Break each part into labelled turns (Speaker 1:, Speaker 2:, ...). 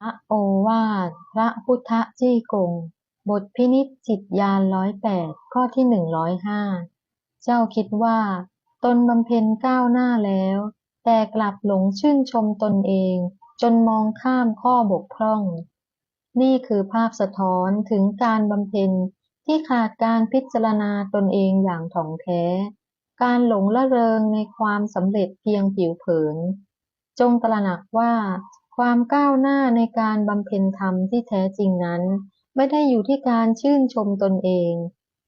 Speaker 1: พระโอวาทพระพุทธจี้กง บทพินิจจิตยานร้อยแปดข้อที่หนึ่งร้อยห้าเจ้าคิดว่า ตนบำเพ็ญก้าวหน้าแล้ว แต่กลับหลงชื่นชมตนเอง จนมองข้ามข้อบกพร่อง นี่คือภาพสะท้อนถึงการบำเพ็ญที่ขาดการพิจารณาตนเองอย่างถ่องแท้ การหลงละเริงในความสำเร็จเพียงผิวเผิน จงตระหนักว่า ความก้าวหน้าในการบำเพ็ญธรรมที่แท้จริงนั้น ไม่ได้อยู่ที่การชื่นชมตนเอง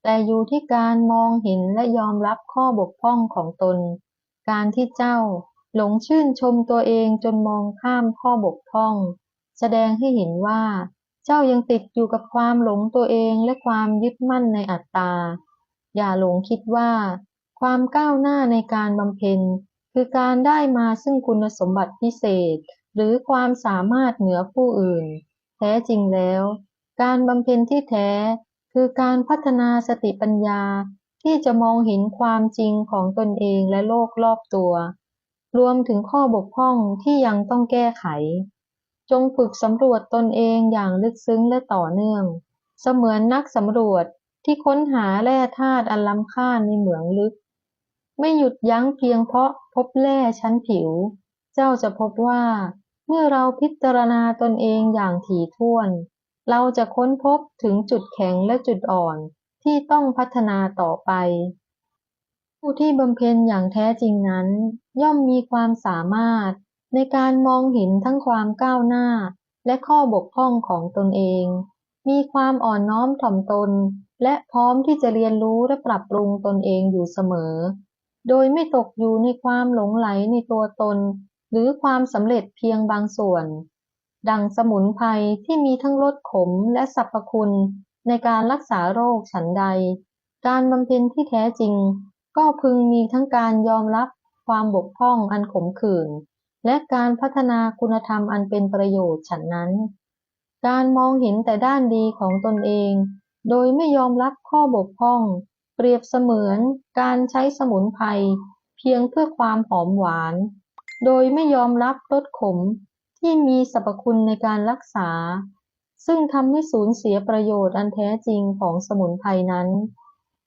Speaker 1: แต่อยู่ที่การมองเห็นและยอมรับข้อบกพร่องของตน การที่เจ้าหลงชื่นชมตัวเองจนมองข้ามข้อบกพร่อง แสดงให้เห็นว่า เจ้ายังติดอยู่กับความหลงตัวเองและความยึดมั่นในอัตตา อย่าหลงคิดว่า ความก้าวหน้าในการบำเพ็ญคือการได้มาซึ่งคุณสมบัติพิเศษ หรือความสามารถเหนือผู้อื่น แท้จริงแล้ว การบำเพ็ญที่แท้ คือการพัฒนาสติปัญญาที่จะมองเห็นความจริงของตนเองและโลกรอบตัว รวมถึงข้อบกพร่องที่ยังต้องแก้ไข จงฝึกสำรวจตนเองอย่างลึกซึ้งและต่อเนื่อง เสมือนนักสำรวจที่ค้นหาแร่ธาตุอันล้ำค่าในเหมืองลึก ไม่หยุดยั้งเพียงเพราะพบแร่ชั้นผิว เจ้าจะพบว่า เมื่อเราพิจารณาตนเองอย่างถี่ถ้วน เราจะค้นพบถึงจุดแข็งและจุดอ่อนที่ต้องพัฒนาต่อไป ผู้ที่บำเพ็ญอย่างแท้จริงนั้น ย่อมมีความสามารถในการมองเห็นทั้งความก้าวหน้า และข้อบกพร่องของตนเอง มีความอ่อนน้อมถ่อมตน และพร้อมที่จะเรียนรู้และปรับปรุงตนเองอยู่เสมอ โดยไม่ตกอยู่ในความหลงไหลในตัวตน หรือความสำเร็จเพียงบางส่วน ดังสมุนไพรที่มีทั้งรสขมและสรรพคุณในการรักษาโรคฉันใด การบำเพ็ญที่แท้จริง ก็พึงมีทั้งการยอมรับความบกพร่องอันขมขื่น และการพัฒนาคุณธรรมอันเป็นประโยชน์ฉันนั้น การมองเห็นแต่ด้านดีของตนเอง โดยไม่ยอมรับข้อบกพร่อง เปรียบเสมือนการใช้สมุนไพรเพียงเพื่อความหอมหวาน โดยไม่ยอมรับรสขมที่มีสรรพคุณในการรักษา ซึ่งทำให้สูญเสียประโยชน์อันแท้จริงของสมุนไพรนั้น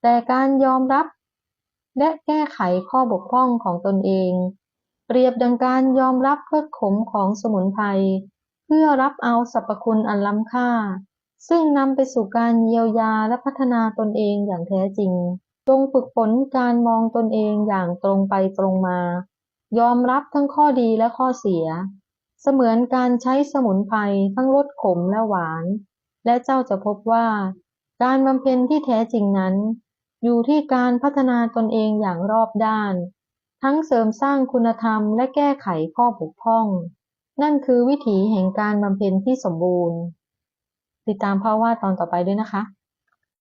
Speaker 1: แต่การยอมรับ และแก้ไขข้อบกพร่องของตนเอง เปรียบดังการยอมรับรสขมของสมุนไพรเพื่อรับเอาสรรพคุณอันล้ำค่า ซึ่งนำไปสู่การเยียวยาและพัฒนาตนเองอย่างแท้จริงจงฝึกฝนการมองตนเองอย่างตรงไปตรงมา ยอมรับทั้งข้อดีและข้อเสีย เสมือนการใช้สมุนไพรทั้งรสขมและหวาน และเจ้าจะพบว่า การบำเพ็ญที่แท้จริงนั้น อยู่ที่การพัฒนาตนเองอย่างรอบด้าน ทั้งเสริมสร้างคุณธรรมและแก้ไขข้อบกพร่อง นั่นคือวิถีแห่งการบำเพ็ญที่สมบูรณ์ ติดตามพราว่าตอนต่อไปด้วยนะคะ